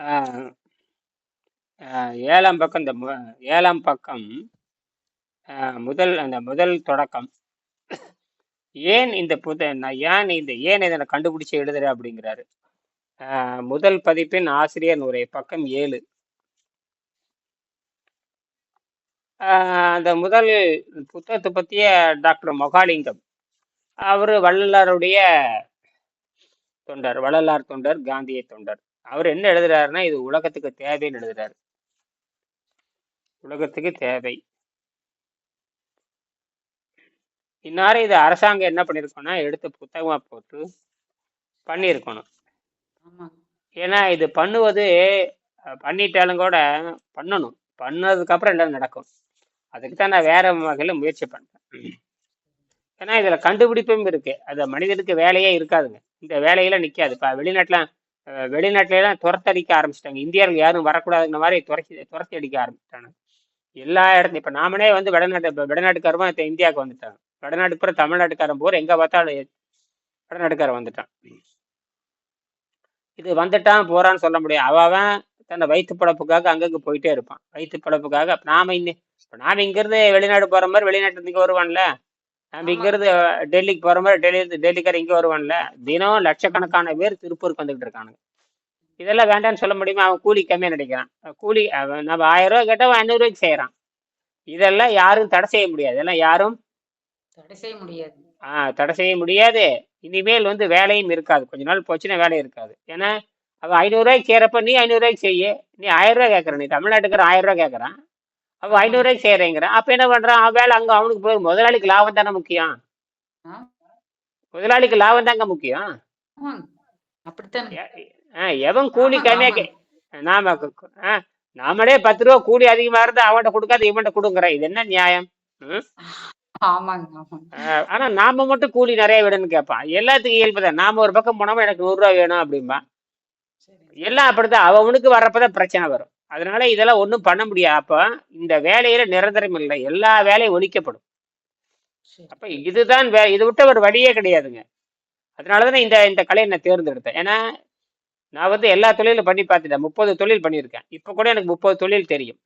ஆஹ் ஆஹ் ஏழாம் பக்கம் இந்த மு- ஏழாம் பக்கம் ஆஹ் முதல் அந்த முதல் தொடக்கம். ஏன் இந்த புத நான் ஏன் இந்த ஏன் இதை நான் கண்டுபிடிச்சு எழுதுறேன் அப்படிங்கிறாரு. ஆஹ் முதல் பதிப்பின் ஆசிரியர் நூறை பக்கம் ஏழு. ஆஹ் அந்த முதல் புத்தகத்தை பற்றிய டாக்டர் மொகாலிங்கம் அவர் வள்ளலாருடைய தொண்டர் வள்ளலார் தொண்டர் காந்திய தொண்டர். அவர் என்ன எழுதுறாருன்னா இது உலகத்துக்கு தேவைன்னு எழுதுறாரு. உலகத்துக்கு தேவை. இந்நேரம் இது அரசாங்கம் என்ன பண்ணியிருக்கோம்னா எடுத்து புத்தகமா போட்டு பண்ணியிருக்கணும் ஏன்னா இது பண்ணுவது பண்ணிட்டாலும் கூட பண்ணணும். பண்ணதுக்கு அப்புறம் எல்லாம் நடக்கும்? அதுக்கு தான் நான் வேற வகையில் முயற்சி பண்றேன். ஏன்னா இதுல கண்டுபிடிப்பும் இருக்கு. அது மனிதனுக்கு வேலையே இருக்காதுங்க. இந்த வேலையில நிக்காது. இப்ப வெளிநாட்டுல வெளிநாட்டிலாம் வெளிநாட்டுல எல்லாம் துரத்தடிக்க ஆரம்பிச்சிட்டாங்க. இந்தியாவில் யாரும் வரக்கூடாதுங்கிற மாதிரி துரத்தி துரத்தி அடிக்க ஆரம்பிச்சிட்டாங்க. எல்லா இடத்துல இப்ப நாமளே வந்து வடநாட்டு இப்ப வடநாட்டுக்காரமா இந்தியாவுக்கு வந்துட்டாங்க. வடநாட்டுக்கு பிற தமிழ்நாட்டுக்காரன் போற எங்க பார்த்தாலும் வடநாட்டுக்காரன் வந்துட்டான். இது வந்துட்டான் போறான்னு சொல்ல முடியாது. அவன் அவன் தன்னை வயிற்று பழப்புக்காக அங்கங்கே போயிட்டே இருப்பான். வயிற்று பழப்புக்காக நாம இன்னும் இப்ப நாம இங்கேருந்து வெளிநாடு போற மாதிரி வெளிநாட்டுல வருவான்ல. நம்ம இங்கிருந்து டெல்லிக்கு போற மாதிரி டெல்லி டெல்லிக்கார இங்க வருவான்ல தினம் லட்சக்கணக்கான பேர் திருப்பூருக்கு வந்துகிட்டு இருக்கானுங்க. இதெல்லாம் வேண்டாம்னு சொல்ல முடியுமா? அவன் கூலி கம்மியா நினைக்கிறான் கூலி நம்ம ஆயிரம் ரூபாய் கேட்டா அவன் ஐநூறு ரூபாய்க்கு செய்யறான் இதெல்லாம் யாரும் தடை செய்ய முடியாது. இதெல்லாம் யாரும் தடை செய்ய முடியாது. ஆஹ் தடை செய்ய முடியாது. இனிமேல் வந்து வேலையும் இருக்காது. கொஞ்ச நாள் போச்சுன்னா வேலை இருக்காது. ஏன்னா அவன் ஐநூறுரூவாய்க்கு செய்யறப்ப நீ ஐநூறுரூவாய்க்கு செய்ய. நீ ஆயிரம் ரூபாய் கேட்கற நீ தமிழ்நாட்டுக்கு ஆயிரம் ரூபாய் கேட்கறான் ஆமாங்க ஐநூறுரூவாய்க்கு செய்யறேங்கிறான் அப்ப என்ன பண்றான்? அவன் வேலை அங்க அவனுக்கு போய் முதலாளிக்கு லாபம் தானே முக்கியம்? முதலாளிக்கு லாபம் தாங்க முக்கியம்? அப்படித்தானே? எவன் கூலி ஆமாங்க கம்மியா கே நாம நாமளே பத்து ரூபா கூலி அதிகமா இருந்தா அவன்கிட்ட கொடுக்காத இவன்கிட்ட கொடுங்குற இது என்ன நியாயம்? ஆனா நாம மட்டும் கூலி நிறைய வேணும்னு கேட்பான். எல்லாத்துக்கும் இயல்புதான் நாம ஒரு பக்கம் போனோமா எனக்கு நூறு ரூபா வேணும் அப்படிம்பா. எல்லாம் அப்படிதான் அவனுக்கு வர்றப்பதான் பிரச்சனை வரும். அதனால இதெல்லாம் ஒண்ணும் பண்ண முடியாது. அப்ப இந்த வேலையில நிரந்தரம் இல்லை. எல்லா வேலையும் ஒழிக்கப்படும். அப்ப இதுதான் வே இதை விட்ட ஒரு வழியே கிடையாதுங்க. அதனாலதான் இந்த இந்த கலையை நான் தேர்ந்தெடுத்தேன். ஏன்னா நான் வந்து எல்லா தொழிலும் பண்ணி பார்த்துட்டேன். முப்பது தொழில் பண்ணியிருக்கேன். இப்ப கூட எனக்கு முப்பது தொழில் தெரியும்.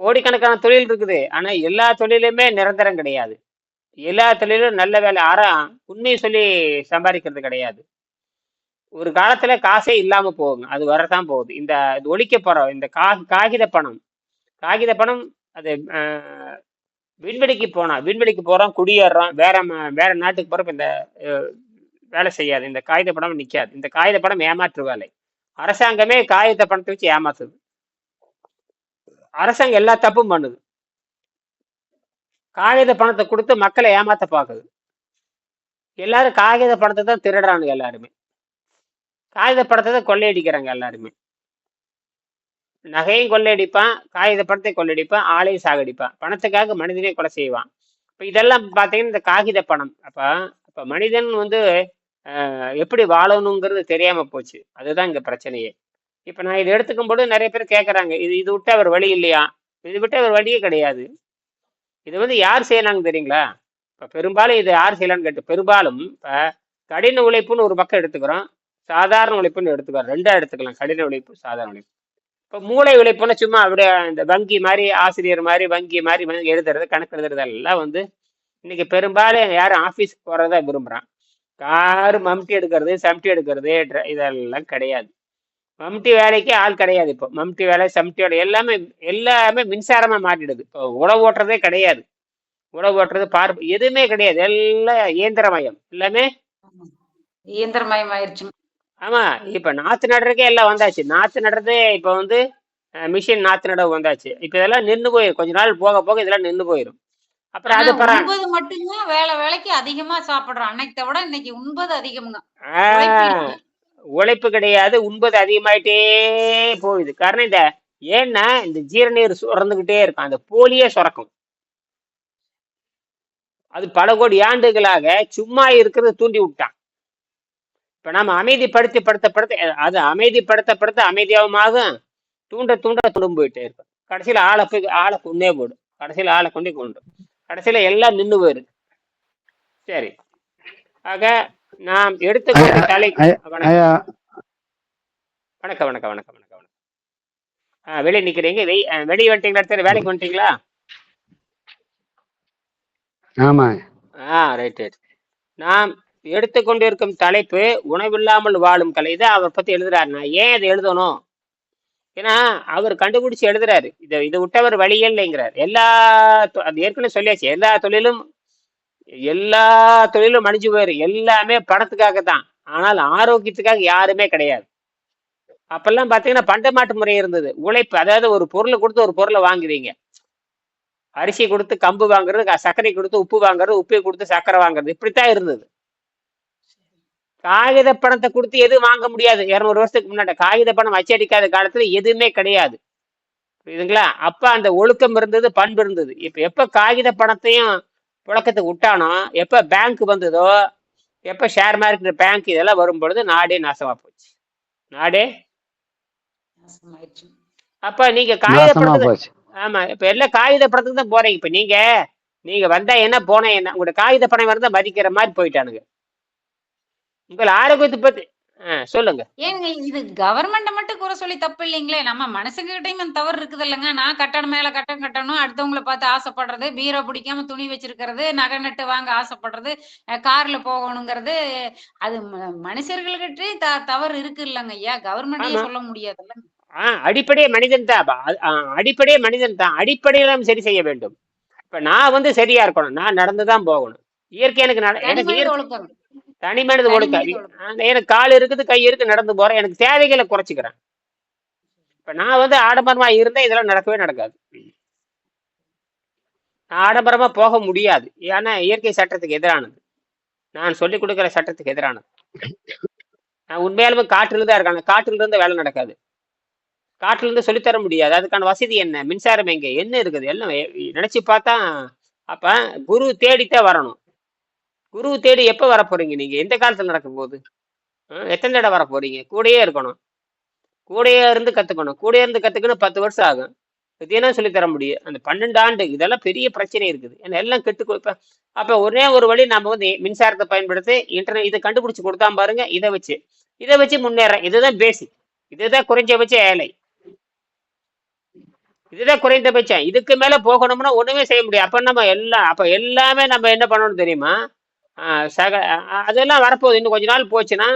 கோடிக்கணக்கான தொழில் இருக்குது. ஆனா எல்லா தொழிலுமே நிரந்தரம் கிடையாது. எல்லா தொழிலும் நல்ல வேலை. ஆறா உண்மையை சொல்லி சம்பாதிக்கிறது கிடையாது. ஒரு காலத்துல காசே இல்லாம போகுங்க. அது வரதான் போகுது. இந்த இது ஒழிக்க போறோம். இந்த கா காகித பணம். காகித பணம் அது விண்வெளிக்கு போனா விண்வெளிக்கு போறோம் குடியேறோம் வேற வேற நாட்டுக்கு போறப்ப இந்த வேலை செய்யாது. இந்த காகித பணம் நிக்காது. இந்த காகித பணம் ஏமாற்று வேலை அரசாங்கமே காகித பணத்தை வச்சு ஏமாத்துது. அரசாங்கம் எல்லா தப்பும் பண்ணுது. காகித பணத்தை கொடுத்து மக்களை ஏமாத்த பார்க்குது. எல்லாரும் காகித பணத்தை தான் திருடுறானுங்க எல்லாருமே. காகித படத்தை தான் கொள்ளையடிக்கிறாங்க எல்லாருமே. நகையும் கொள்ளையடிப்பான் காகித பணத்தை கொள்ளையடிப்பான் ஆளையும் சாகடிப்பான். பணத்துக்காக மனிதனே கொலை செய்வான். இப்போ இதெல்லாம் பார்த்தீங்கன்னா இந்த காகித பணம். அப்போ இப்போ மனிதன் வந்து எப்படி வாழணுங்கிறது தெரியாம போச்சு. அதுதான் இங்க பிரச்சனையே. இப்போ நான் இதை எடுத்துக்கும் போது நிறைய பேர் கேட்குறாங்க இது இது விட்டு அவர் வழி இல்லையா? இது விட்டு அவர் வழியே கிடையாது. இது வந்து யார் செய்யலாங்க தெரியுங்களா? இப்போ பெரும்பாலும் இது யார் செய்யலான்னு கேட்டு பெரும்பாலும் இப்போ கடின உழைப்புன்னு ஒரு பக்கம் எடுத்துக்கிறோம். சாதாரண உழைப்புன்னு எடுத்துக்கலாம் ரெண்டா எடுத்துக்கலாம். கடின உழைப்பு சாதாரண உழைப்பு. இப்போ மூளை உழைப்புன்னு சும்மா அப்படியே இந்த வங்கி மாதிரி ஆசிரியர் மாதிரி வங்கி மாதிரி எழுதுறது கணக்கு எழுதுறது எல்லாம் வந்து இன்னைக்கு பெரும்பாலும் யாரும் ஆஃபீஸ்க்கு போறதா விரும்புகிறான் காரு மம்டி எடுக்கிறது சம்டி எடுக்கிறது இதெல்லாம் கிடையாது. மம்டி வேலைக்கு ஆள் கிடையாது இப்போ. மம்டி வேலை சம்டி வேலை எல்லாமே எல்லாமே மின்சாரமா மாட்டிடுது இப்போ உழவு ஓட்டுறதே கிடையாது. உழவு ஓட்டுறது பார்ப்பு எதுவுமே கிடையாது. எல்லாம் இயந்திரமயம். எல்லாமே இயந்திரமயம் ஆயிடுச்சு ஆமா இப்ப நாத்து நடுறதுக்கே எல்லாம் வந்தாச்சு. நாத்து நடுறதே இப்ப வந்து மிஷின் நாத்து நடவு வந்தாச்சு. இப்ப இதெல்லாம் நின்று போயிடும் கொஞ்ச நாள் போக போக இதெல்லாம் நின்று போயிடும் அப்புறம் அது பரா உண்பது மட்டும்தான். வேலை வேலைக்கு அதிகமா சாப்பிடுறோம். அன்னைக்கு விட இன்னைக்கு உண்பது அதிகம்ங்க உழைப்பு கிடையாது. உண்பது அதிகமாயிட்டே போகுது. காரணம் இந்த ஏன்னா இந்த ஜீரநீர் சுரந்துகிட்டே இருக்கும். அந்த போலியே சுரக்கும். அது பல கோடி ஆண்டுகளாக சும்மா இருக்கிறத தூண்டி விட்டான். இப்ப நம்ம அமைதிப்படுத்தி படுத்த படுத்த அது அமைதிப்படுத்தப்படுத்த அமைதியாகமாகும் தூண்ட தூண்ட துடும் போயிட்டே இருக்கும். கடைசியில ஆளை போய் ஆளை கொண்டே போடும். கடைசியில ஆளை கொண்டே கொண்டு கடைசியில எல்லாம் நின்று போயிருக்கு சரி. ஆக நாம் எடுத்துக்கொண்ட ஐயா வணக்கம். வணக்கம் வணக்கம் வணக்கம் வணக்கம் ஆ வெளியே நிற்கிறீங்க வெய் வெளியே வந்துட்டீங்களா? சரி வேலைக்கு வந்துட்டீங்களா? ஆமா. ஆ ரைட் ரைட் நாம் எடுத்துக்கொண்டிருக்கும் தலைப்பு உணவில்லாமல் வாழும் கலை. இதை அவர் பத்தி எழுதுறாரு. நான் ஏன் இதை எழுதணும்? ஏன்னா அவர் கண்டுபிடிச்சு எழுதுறாரு. இதை இதை விட்டவர் வழியே இல்லைங்கிறார். எல்லா தொ- அது ஏற்கனவே சொல்லியாச்சு. எல்லா தொழிலும் எல்லா தொழிலும் அணிஞ்சு போயிரு. எல்லாமே பணத்துக்காக தான் ஆனால் ஆரோக்கியத்துக்காக யாருமே கிடையாது. அப்பெல்லாம் பார்த்தீங்கன்னா பண்ட மாட்டு முறை இருந்தது. உழைப்பு அதாவது ஒரு பொருளை கொடுத்து ஒரு பொருளை வாங்குவீங்க. அரிசி கொடுத்து கம்பு வாங்குறது சர்க்கரை கொடுத்து உப்பு வாங்குறது உப்பை கொடுத்து சர்க்கரை வாங்குறது. இப்படித்தான் இருந்தது. காகித பணத்தை கொடுத்து எதுவும் வாங்க முடியாது. இருநூறு வருஷத்துக்கு முன்னாடி. காகித பணம் அச்சடிக்காத காலத்துல எதுவுமே கிடையாது. புரியுதுங்களா? அப்ப அந்த ஒழுக்கம் இருந்தது பண்பு இருந்தது. இப்ப எப்ப காகித பணத்தையும் புழக்கத்துக்கு விட்டானோ எப்ப பேங்க் வந்ததோ எப்ப ஷேர் மார்க்கெட் பேங்க் இதெல்லாம் வரும்பொழுது நாடே நாசமா போச்சு. நாடே. அப்ப நீங்க காகித நாசமா பணத்தை போச்சு. ஆமா. இப்ப எல்லாம் காகித பணத்துக்கு தான் போறீங்க. இப்ப நீங்க நீங்க வந்தா என்ன போனா என்ன? உங்களோட காகித பணம் வரதா மதிக்கிற மாதிரி போயிட்டானுங்க. உங்கள் ஆரோக்கியத்தை பத்தி சொல்லுங்க. ஏங்க இது கவர்மெண்ட மட்டும் குறை சொல்லி தப்பு இல்லைங்களே. நம்ம மனுஷங்க கிட்டயும் இந்த தவறு இருக்குது இல்லைங்க நான் கட்டணம் மேல கட்டணம் கட்டணும். அடுத்தவங்கள பார்த்து ஆசைப்படுறது பீரோ பிடிக்காம துணி வச்சிருக்கிறது நகை நட்டு வாங்க ஆசைப்படுறது கார்ல போகணுங்கிறது அது ம- மனுஷர்கள்கிட்டயே த தவறு இருக்கு இல்லைங்க ஐயா. கவர்மெண்டையே ஆமா. சொல்ல முடியாதுல்ல. ஆ அடிப்படையே மனிதன் தான். அடிப்படையே மனிதன் தான். அடிப்படையில நாம் சரி செய்ய வேண்டும். இப்ப நான் வந்து சரியா இருக்கணும். நான் நடந்து தான் போகணும். இயற்கை எனக்கு எனக்கு தனி மனித ஒழுக்கம் எனக்கு கால் இருக்குது கை இருக்கு நடந்து போறேன். எனக்கு தேவைகளை குறைச்சிக்கிறேன். இப்ப நான் வந்து ஆடம்பரமா இருந்தா இதெல்லாம் நடக்கவே நடக்காது. நான் ஆடம்பரமா போக முடியாது. ஏன்னா இயற்கை சட்டத்துக்கு எதிரானது. நான் சொல்லிக் கொடுக்கிற சட்டத்துக்கு எதிரானது. நான் உண்மையாலுமே காற்றில் தான் இருக்காங்க காற்றில் இருந்து வேலை நடக்காது. காற்றில் இருந்து சொல்லித்தர முடியாது. அதுக்கான வசதி என்ன? மின்சாரம் எங்க? என்ன இருக்குது? எல்லாம் நினைச்சு பார்த்தா அப்ப குரு தேடித்தான் வரணும். குரு தேடி எப்போ வர போறீங்க நீங்க? எந்த காலத்தில் நடக்கும் போது ஆ, எத்தனை தடவை வர போறீங்க கூடயே இருக்கணும். கூடயே இருந்து கத்துக்கணும். கூடயே இருந்து கத்துக்கணும் பத்து வருஷம் ஆகும். இது என்ன சொல்லி தர முடியும். அந்த பன்னெண்டு ஆண்டு இதெல்லாம் பெரிய பிரச்சனை இருக்குது. ஏன்னா எல்லாம் கெட்டு கொ- அப்போ ஒரே ஒரு வழி நம்ம வந்து மின்சாரத்தை பயன்படுத்தி இன்டர்நெட் இதை கண்டுபிடிச்சி கொடுத்தா பாருங்க இதை வச்சு. இதை வச்சு முன்னேறேன். இதுதான் பேசிக் இதுதான் குறைஞ்சபட்ச ஏழை. இதுதான் குறைந்தபட்சம். இதுக்கு மேல போகணும்னா ஒண்ணுமே செய்ய முடியாது. அப்ப நம்ம எல்லாம் அப்ப எல்லாமே நம்ம என்ன பண்ணணும் தெரியுமா? சக அதெல்லாம் வரப்போகுது. இன்னும் கொஞ்ச நாள் போச்சுன்னா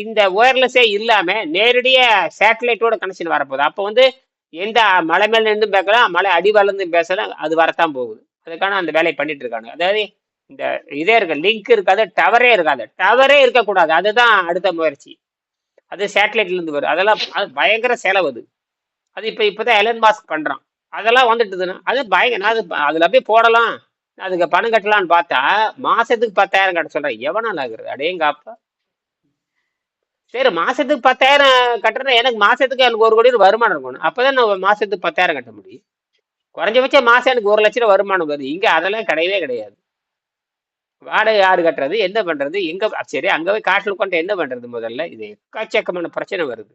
இந்த ஒயர்லெஸ்ஸே இல்லாமல் நேரடியாக சேட்டலைட்டோட கனெக்ஷன் வரப்போகுது. அப்போ வந்து எந்த மலை மேல நின்று பேசலாம் மலை அடிவாழ்ந்து பேசலாம் அது வரத்தான் போகுது. அதுக்கான அந்த வேலையை பண்ணிட்டு இருக்காங்க. அதாவது இந்த இதே இருக்க லிங்க் இருக்காது டவரே இருக்காது. டவரே இருக்கக்கூடாது. அதுதான் அடுத்த முயற்சி. அது சேட்டலைட்லேருந்து வரும். அதெல்லாம் அது பயங்கர செலவு அது. அது இப்போ தான் எலன் மாஸ்க் பண்ணுறான் அதெல்லாம் வந்துட்டுதுன்னா அது பயங்கர அது அதில் அப்படியே போடலாம். அதுக்கு பணம் கட்டலாம்னு பார்த்தா மாசத்துக்கு பத்தாயிரம் கட்ட சொல்றேன் எவனால் ஆகுறது? அடேங்கப்பா சரி மாசத்துக்கு பத்தாயிரம் கட்டுறேன் எனக்கு மாசத்துக்கு எனக்கு ஒரு கோடி வருமானம் இருக்கணும். அப்பதான் நான் மாசத்துக்கு பத்தாயிரம் கட்ட முடியும். குறைஞ்சபட்சம் மாசம் எனக்கு ஒரு லட்சம் வருமானம் வருது. இங்க அதெல்லாம் கிடையவே கிடையாது. வாடகை யாரு கட்டுறது என்ன பண்றது? எங்க சரி அங்க போய் காட்டில் கொண்டு என்ன பண்றது முதல்ல? இது எக்கச்சக்கமான பிரச்சனை வருது.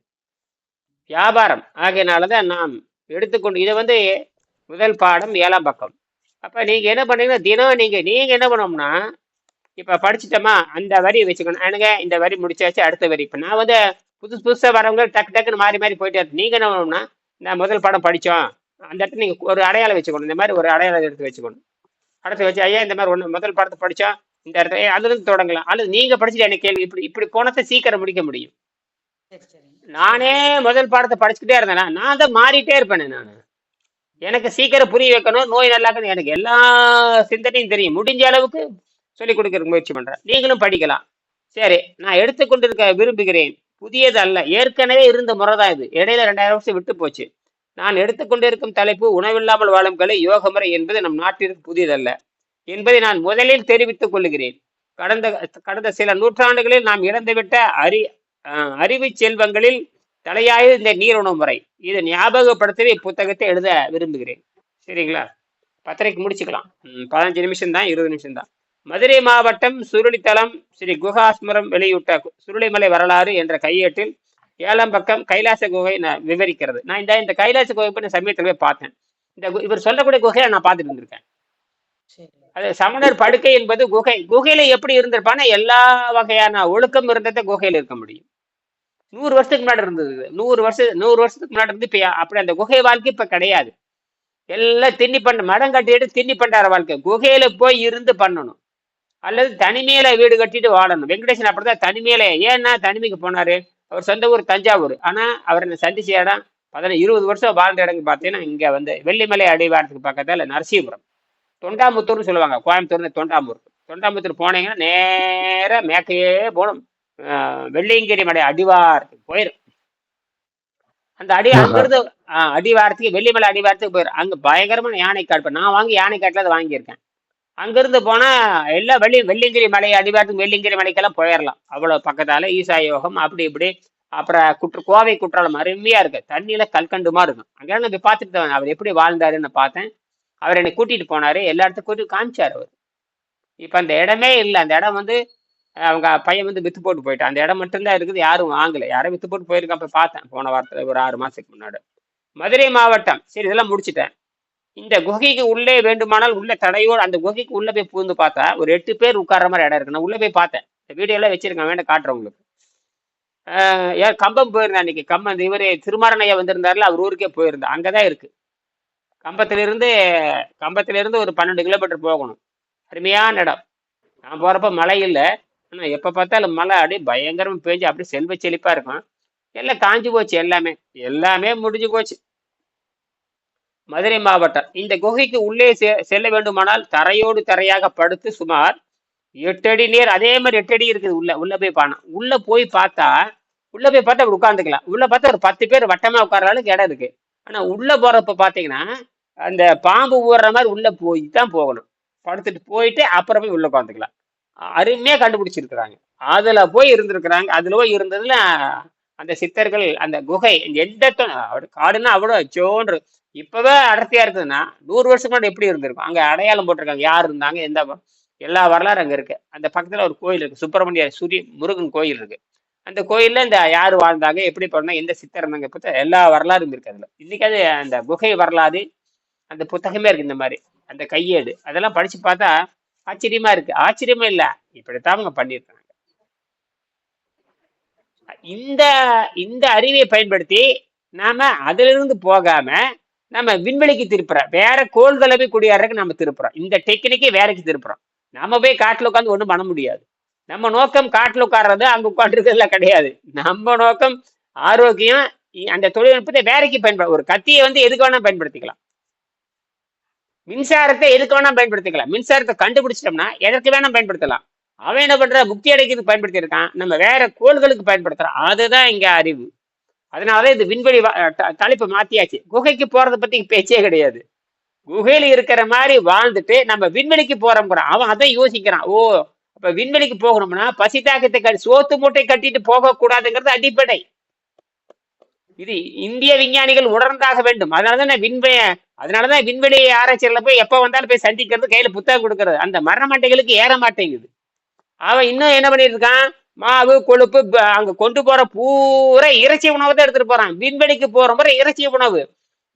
வியாபாரம். ஆகையினாலதான் நாம் எடுத்துக்கொண்டு இதை வந்து முதல் பாடம் ஏழாம் பக்கம். அப்ப நீங்க என்ன பண்ணீங்கன்னா தினம் நீங்க நீங்க என்ன பண்ணோம்னா இப்ப படிச்சிட்டோமா அந்த வரி வச்சுக்கணும். எனக்கு இந்த வரி முடிச்சாச்சு அடுத்த வரி. இப்ப நான் வந்து புதுசு புதுசா வரவங்க டக்கு டக்குன்னு மாறி மாறி போயிட்டே இருக்கு. நீங்க என்ன பண்ணணும்னா நான் முதல் பாடம் படிச்சோம். அந்த இடத்துல நீங்க ஒரு அடையாளம் வச்சுக்கணும். இந்த மாதிரி ஒரு அடையாளம் எடுத்து வச்சுக்கணும். அடுத்து வச்சு ஐயா இந்த மாதிரி ஒண்ணு முதல் பாடத்தை படிச்சோம். இந்த இடத்துல ஏய், அதுல இருந்து தொடங்கலாம். அல்லது நீங்க படிச்சுட்டு எனக்கு கேள்வி? இப்படி இப்படி போனதை சீக்கிரம் முடிக்க முடியும். நானே முதல் பாடத்தை படிச்சுக்கிட்டே இருந்தேனா நான் தான் மாறிட்டே இருப்பேனே நான். எனக்கு சீக்கிரம் புரிய வைக்கணும் நோய் நல்லாக்கணும் எனக்கு எல்லா சிந்தனையும் தெரியும். முடிஞ்ச அளவுக்கு சொல்லிக் கொடுக்கற முயற்சி பண்ணுறேன் நீங்களும் படிக்கலாம். சரி நான் எடுத்துக்கொண்டிருக்க விரும்புகிறேன். புதியது அல்ல ஏற்கனவே இருந்த முறை தான் இது. இடையில ரெண்டாயிரம் வருஷம் விட்டு போச்சு. நான் எடுத்துக்கொண்டிருக்கும் தலைப்பு உணவில்லாமல் வாழும் கலை யோக முறை என்பது நம் நாட்டிற்கு புதியதல்ல என்பதை நான் முதலில் தெரிவித்துக் கொள்கிறேன். கடந்த கடந்த சில நூற்றாண்டுகளில் நாம் இழந்துவிட்ட அறி அறிவு செல்வங்களில் தலையாய இந்த நீர் உணவு முறை இதை ஞாபகப்படுத்தவே இப்புத்தகத்தை எழுத விரும்புகிறேன். சரிங்களா? பத்தரைக்கு முடிச்சுக்கலாம். பதினஞ்சு நிமிஷம் தான் இருபது நிமிஷம் தான் மதுரை மாவட்டம் சுருளித்தலம் ஸ்ரீ குஹாஸ்மரம் வெளியிட்ட சுருளிமலை வரலாறு என்ற கையேட்டில் ஏழாம் பக்கம் கைலாச குகை நான் விவரிக்கிறது. நான் இந்த இந்த கைலாச குகை பற்றி சமயத்தில் போய் பார்த்தேன். இந்த இவர் சொல்லக்கூடிய குகையை நான் பார்த்துட்டு இருந்திருக்கேன் அது சமணர் படுக்கை என்பது குகை. குகையில எப்படி இருந்திருப்பான்னா எல்லா வகையான ஒழுக்கம் இருந்ததை குகையில இருக்க முடியும். நூறு வருஷத்துக்கு முன்னாடி இருந்தது நூறு வருஷம் நூறு வருஷத்துக்கு முன்னாடி இருந்து இப்ப அப்படி அந்த குகை வாழ்க்கை இப்ப கிடையாது. எல்லாம் திண்ணி பண்ண மடம் கட்டிட்டு திண்ணி பண்டார வாழ்க்கை. குகையில போய் இருந்து பண்ணணும். அல்லது தனிமையில வீடு கட்டிட்டு வாழணும். வெங்கடேசன் அப்படிதான் தனிமையில. ஏன்னா தனிமைக்கு போனாரு. அவர் சொந்த ஊர் தஞ்சாவூர். ஆனா அவர் என்ன சந்திச்ச இடம் பதினஞ்சு இருபது வருஷம் வாழ்ந்த இடம் பார்த்தீங்கன்னா இங்க வந்து வெள்ளிமலை அடிவாரத்துக்கு பக்கத்துல நரசிபுரம் தொண்டாமுத்தூர்னு சொல்லுவாங்க. கோயம்புத்தூர்னு தொண்டாமூர் தொண்டாமுத்தூர் போனீங்கன்னா நேராக மேக்கையே போகணும். வெள்ளியங்கிரி மலை அடிவாரத்துக்கு போயிரும். அந்த அடி. அங்கிருந்து அடிவாரத்துக்கு வெள்ளிமலை அடிவாரத்துக்கு போயிரும். அங்க பயங்கரமான யானை காடு இப்ப நான் வாங்கி யானை காட்டுல அதை வாங்கியிருக்கேன். அங்கிருந்து போனா எல்லாம் வெள்ளி வெள்ளியங்கிரி மலை அடிவாரத்துக்கு வெள்ளியங்கிரி மலைக்கெல்லாம் போயிடலாம் அவ்வளவு பக்கத்தால ஈசா யோகம் அப்படி இப்படி அப்புறம் குற்ற கோவை குற்றாலம் அருமையா இருக்கு. தண்ணியில கல்கண்டுமா இருக்கும். நான் போய் பார்த்துட்டு தான். அவர் எப்படி வாழ்ந்தாருன்னு பார்த்தேன். அவர் என்னை கூட்டிட்டு போனாரு. எல்லா இடத்துக்கும் கூட்டிட்டு காமிச்சார் அவர். இப்ப அந்த இடமே இல்லை. அந்த இடம் வந்து அவங்க பையன் வந்து வித்து போட்டு போயிட்டான். அந்த இடம் மட்டும்தான் இருக்குது. யாரும் வாங்கல. யாரும் வித்து போட்டு போயிருக்கா போய் பார்த்தேன். போன வாரத்தில் ஒரு ஆறு மாதத்துக்கு முன்னாடி. மதுரை மாவட்டம். சரி இதெல்லாம் முடிச்சிட்டேன். இந்த குகைக்கு உள்ளே வேண்டுமானால் உள்ள தடையோடு அந்த குகைக்கு உள்ளே போய் பூந்து பார்த்தா ஒரு எட்டு பேர் உட்கார்ற மாதிரி இடம் இருக்கு. நான் உள்ளே போய் பார்த்தேன். இந்த வீடியோலாம் வச்சிருக்கேன். வேண்டாம் காட்டுறேன் உங்களுக்கு. ஏன் கம்பம் போயிருந்தேன் அன்னைக்கு. கம்பம் இவரு திருமாரணையா வந்திருந்தாருல அவர் ஊருக்கே போயிருந்தேன். அங்கதான் இருக்கு. இருக்குது கம்பத்துலேருந்து கம்பத்துலேருந்து ஒரு பன்னெண்டு கிலோமீட்டர் போகணும். அருமையான இடம். நான் போகிறப்ப மழை இல்லை. ஆனால் எப்போ பார்த்தாலும் மழை அப்படியே பயங்கரமாக பெஞ்சு அப்படியே செல்வ செழிப்பாக இருக்கும். எல்லாம் காஞ்சி போச்சு எல்லாமே. எல்லாமே முடிஞ்சு போச்சு. மதுரை மாவட்டம். இந்த குகைக்கு உள்ளே செ- செல்ல வேண்டுமானால் தரையோடு தரையாக படுத்து சுமார் எட்டு அடி நேர் அதே மாதிரி எட்டு அடி இருக்குது உள்ள உள்ள போய் பானம் உள்ள போய் பார்த்தா உள்ள போய் பார்த்தா அப்படி உட்காந்துக்கலாம் உள்ள பார்த்தா ஒரு பத்து பேர் வட்டமா உட்கார அளவுக்கு இடம் இருக்கு. ஆனா உள்ள போறப்ப பாத்தீங்கன்னா அந்த பாம்பு ஊறுற மாதிரி உள்ள போய் தான் போகணும். படுத்துட்டு போயிட்டு அப்புறம் போய் உள்ள உட்காந்துக்கலாம் அருமையா கண்டுபிடிச்சிருக்கிறாங்க. அதுல போய் இருந்திருக்கிறாங்க. அதுல போய் இருந்ததுல அந்த சித்தர்கள் அந்த குகை எந்த தொ- காடுன்னா அவ்வளோ ஜோன்று. இப்பவே அடர்த்தியா இருக்குதுன்னா நூறு வருஷம் கூட எப்படி இருந்திருக்கும்? அங்க அடையாளம் போட்டிருக்காங்க. யார் இருந்தாங்க? எந்த எல்லா வரலாறு அங்க இருக்கு. அந்த பக்கத்துல ஒரு கோயில் இருக்கு. சுப்பிரமணிய சூரிய முருகன் கோயில் இருக்கு. அந்த கோயில்ல இந்த யார் வாழ்ந்தாங்க? எப்படி பிறந்தாங்க? எந்த சித்தர் இருந்தாங்க? பத்தி எல்லா வரலாறும் இருக்கு அதுல. இன்னைக்கு அது அந்த குகை வரலாறு அந்த புத்தகமே இருக்கு இந்த மாதிரி. அந்த கையேடு. அதெல்லாம் படிச்சு பார்த்தா ஆச்சரியமா இருக்கு. ஆச்சரியமா இல்ல. இப்படித்தான் அவங்க பண்ணியிருக்காங்க. இந்த இந்த அறிவை பயன்படுத்தி நாம அதிலிருந்து போகாம நம்ம விண்வெளிக்கு திருப்புறோம். வேற கோள்களை போய் நம்ம திருப்புறோம். இந்த டெக்னிக்கே வேலைக்கு திருப்புறோம். நம்ம போய் காட்டுல உட்காந்து ஒண்ணும் பண்ண முடியாது. நம்ம நோக்கம் காட்டுல உட்கார்றது அங்க உட்காந்துருக்கிறதுல கிடையாது. நம்ம நோக்கம் ஆரோக்கியம் அந்த தொழில்நுட்பத்தை வேலைக்கு பயன்பட ஒரு கத்தியை வந்து எதுக்கு வேணா பயன்படுத்திக்கலாம். மின்சாரத்தை எதுக்கு வேணா பயன்படுத்திக்கலாம். மின்சாரத்தை கண்டுபிடிச்சிட்டோம்னா எதற்கு வேணா பயன்படுத்தலாம். அவன் என்ன பண்ற? முக்தி அடைக்கிறதுக்கு பயன்படுத்தி இருக்கான் நம்ம வேற கோள்களுக்கு பயன்படுத்துறோம் அதுதான் இங்க அறிவு. அதனாலதான் இது விண்வெளி தலைப்பு மாத்தியாச்சு. குகைக்கு போறதை பத்தி பேச்சே கிடையாது. குகையில இருக்கிற மாதிரி வாழ்ந்துட்டு நம்ம விண்வெளிக்கு போறோம் அவன் அதை யோசிக்கிறான். ஓ அப்ப விண்வெளிக்கு போகணும்னா பசி தாக்கத்தை கட்டி சோத்து மூட்டை கட்டிட்டு போக கூடாதுங்கிறது அடிப்படை. இது இந்திய விஞ்ஞானிகள் உணர்ந்தாக வேண்டும். அதனாலதான் விண்வெளி அதனாலதான் விண்வெளி ஆராய்ச்சியில போய் எப்ப வந்தாலும் போய் சந்திக்கிறது கையில புத்தகம் கொடுக்கறது. அந்த மரண மட்டைகளுக்கு ஏற மாட்டேங்குது. அவன் இன்னும் என்ன பண்ணிட்டு இருக்கான் மாவு கொழுப்பு அங்க கொண்டு போற பூரா இறைச்சி உணவு தான் எடுத்துட்டு போறான். விண்வெளிக்கு போற முறை இறைச்சி உணவு.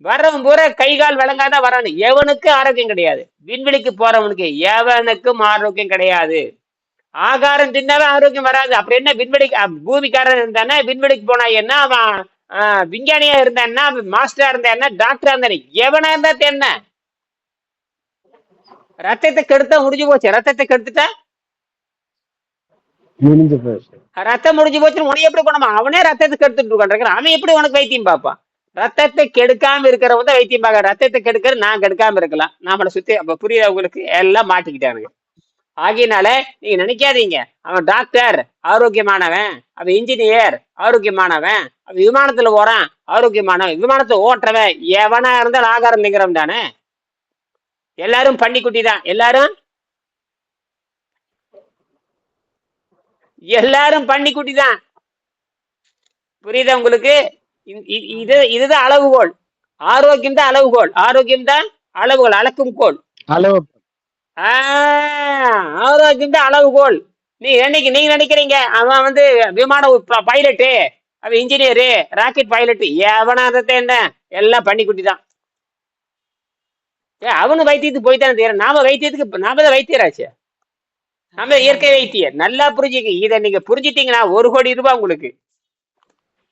வர்றவன் பூரா கை கால் விளங்காதான் வரானு எவனுக்கு ஆரோக்கியம் கிடையாது. விண்வெளிக்கு போறவனுக்கு எவனுக்கும் ஆரோக்கியம் கிடையாது. ஆகாரம் தின்னாவே ஆரோக்கியம் வராது. அப்புறம் என்ன விண்வெளிக்கு பூமிக்காரன் இருந்தானே? விண்வெளிக்கு போனா என்ன? அவன் விஞ்ஞானியா இருந்தான்னா அவன் மாஸ்டரா இருந்தா என்ன டாக்டரா இருந்தானே எவனா இருந்தா என்ன ரத்தத்தை கெடுத்தா முடிஞ்சு போச்சு. ரத்தத்தை கெடுத்துட்டா? முடிஞ்சு போச்சு. ரத்தம் முடிஞ்சு போச்சுன்னு உனக்கு எப்படி குணமா? அவனே ரத்தத்தை கெடுத்துட்டு உட்காந்துருக்கான் அவன் எப்படி உனக்கு வைத்தியம் பார்ப்பான்? ரத்தத்தை கெடுக்காம இருக்கிறவங்க தான் வைத்தியம் பார்க்க ரத்தத்தை கெடுக்கிற நான் கெடுக்காம இருக்கலாம். நாமளை சுத்தி அப்ப புரியுது உங்களுக்கு? எல்லாம் மாட்டிக்கிட்டானுங்க. ஆகினாலே நீங்க நினைக்காதீங்க. அவன் டாக்டர் ஆரோக்கியமானவன் அவன் இன்ஜினியர் ஆரோக்கியமானவன் அவன் விமானத்துல போறான் ஆரோக்கியமானவன் விமானத்தை ஓட்டுறவன் எவனா இருந்தாலும் ஆகாரம் இல்லைங்கிறவன் தானே? எல்லாரும் பன்னிக்குட்டி தான். எல்லாரும்? எல்லாரும் பன்னிக்குட்டி தான். புரியுதா உங்களுக்கு? இது இதுதான் அளவுகோல். ஆரோக்கியம் தான் அளவுகோல். ஆரோக்கியம் தான் அளவுகோல் அளக்கும் கோல். அளவு ஆரோக்கியம் தான் அளவுகோல். நீ என்னைக்கு நீங்க நினைக்கிறீங்க? அவன் வந்து விமான பைலட்டு அவன் இன்ஜினியரு ராக்கெட் பைலட்டு எவனா இருந்தது என்ன? எல்லாம் பன்னிக்குட்டி தான். ஏ அவனு வைத்தியத்துக்கு போய் தானே தீரன் நாம வைத்தியத்துக்கு நாம தான் வைத்தியராச்சு. நம்ம இயற்கை வைத்தியர். நல்லா புரிஞ்சுக்க இதை நீங்க புரிஞ்சிட்டீங்கன்னா ஒரு கோடி ரூபாய் உங்களுக்கு.